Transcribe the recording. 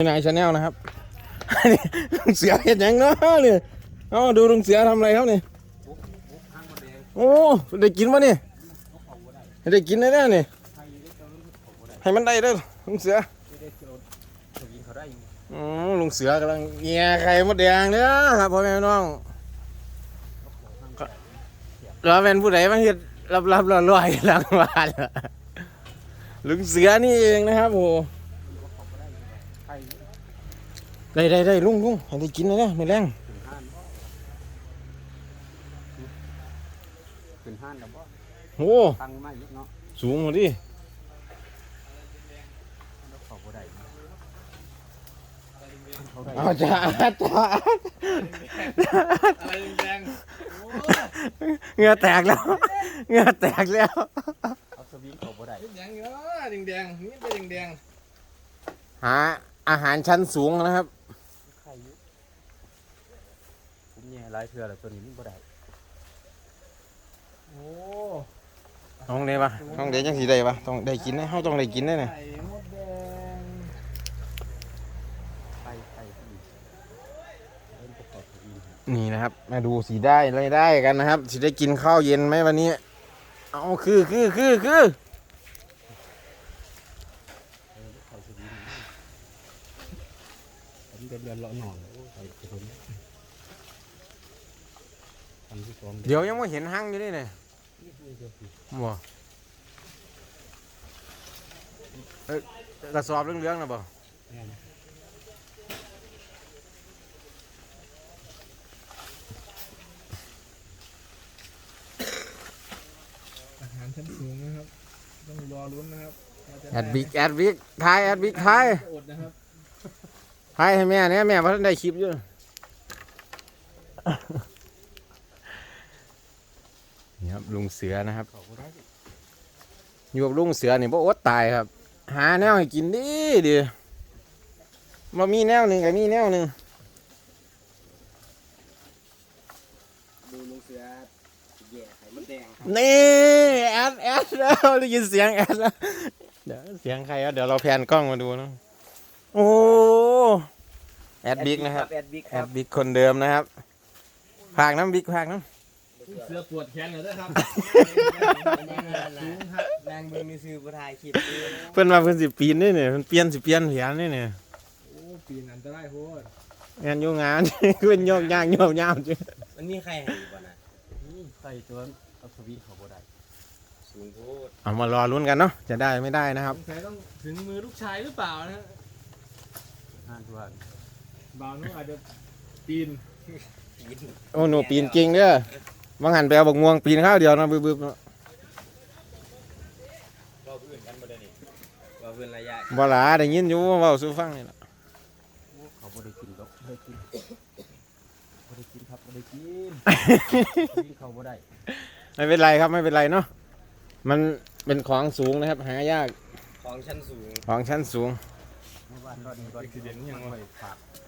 นายชาแนลนะครับนี่ลุงเสือเห็นยังเนาะเนี่ยเอาดูลุงเสือทำอะไรครับเนี่ยโอ้ได้กินปะเนี่ยได้กินได้แน่เนี่ยให้มันได้เด้อลุงเสืออืมลุงเสือกำลังเงียไข่มดแดงเด้อครับพ่อแม่น้องเราเป็นผู้ใดมาเฮ็ดรับรับๆรอยๆหลังบ้านลุงเสือนี่เองนะครับโอ้ ได้ได้ได้ลุงลุงให้ได้กินเลยนะไม่แรงขึ้นห้านแล้วบ่โอ้ตั้งมาอีกเนาะสูงหมดดิแล้วเขาบ่ได้นะเขาได้เอาจ้าจ้าอะไรแดงเหงื่อแตกแล้วเหงื่อแตกแล้วเอาสวิงเขาบ่ได้ๆแดงเนาะแดงแดงๆนี่เป็นแดงหา อาหารชั้นสูงนะครับใครอยู่ผมแย่หลายเทื่อแล้วตัวนี้มันบ่ได้ๆโอ้ห้องไหนปะห้องไหนจังสีได้ปะต้องได้กินนะเขาต้องได้กินได้เนี่ยไข่มดแดงใครใครที่เล่นประกอบสวิงให้นี่นะครับ มาดูสีได้อะไรได้กันนะครับสีได้กินข้าวเย็นไหมวันนี้ เอาคือคือคือคือ เออเขาสวิงให้ ผมเดินเดินเลาะหนอนโอ้ใส่กระสุนทำที่กองเดี๋ยวยังไม่เห็นหั่งอยู่นี่เนี่ยบ่เอ้ยกระสอบเรื่องๆนะบ่อาหารชั้นสูงนะครับ ต้องรอลุ้นนะครับว่าจะแอดบิ๊กแอดบิ๊กทายแอดบิ๊กทาย อดนะครับ ทายให้แม่เนี่ยแม่เพราะได้คลิปอยู่นี่ครับลุงเสือนะครับเขาบ่ได้อยู่กับลุงเสือนี่บ่อดตายครับ หาแนวให้กินดีดีมามีแนวหนึ่งกับมีแนวหนึ่งดูลุงเสือแย่ไข่มันแดงนี่แอดแอดแล้วได้ยินเสียงแอดแล้วเดี๋ยวเสียงใครวะเดี๋ยวเราแพนกล้องมาดูนะโอ้ แอดบิ๊กนะครับ แอดบิ๊กแอดบิ๊กคนเดิมนะครับพากน้ำบิ๊กพากน้เสื้อปวดแขนเหรอเด้อครับนางเบิ่งมีซื้อบ่ถ่ายคลิปำเพื่อนมาเพื่อนสิปีนนี่เนี่ยเพิ่นเปลี่ยนสิเปลี่ยนแผนนี่เนี่ยโอ้ปีนอันตรายโคตรงานอยู่งาน เพื่อนโยกย่างโยกย่ามจ้ะมันมีใครให้บ่น่ะนี่ใส่ตัวเอาสวิงเขาบ่ได้สูงโพดเอามารอลุ้นกันเนาะจะได้ไม่ได้นะครับสงสัยต้องถึงมือลูกชายหรือเปล่านะฮะห้านตัว บ่าวนุ่อาจจะปีนโอ้หนูปีนเก่งเด้อบางหันไปเอาบักม่วงปีนข้าวเดียวนะบึ้บๆเนาะว่าเพื่อนกันบ่ได้นี่ว่าเพื่อนระยะบ่หลาได้ยินอยู่เว้าสู่ฟังนี่ล่ะเขาบ่ได้กินดอกบ่ได้กินบ่ได้กินครับบ่ได้กินกินเขาบ่ได้ไม่เป็นไรครับไม่เป็นไรเนาะมันเป็นของสูงนะครับ หายากของชั้นสูงของชั้นสูงเมื่อวานตอนนี้ก็สิเด่นยังไว้ฝากไว้ก่อน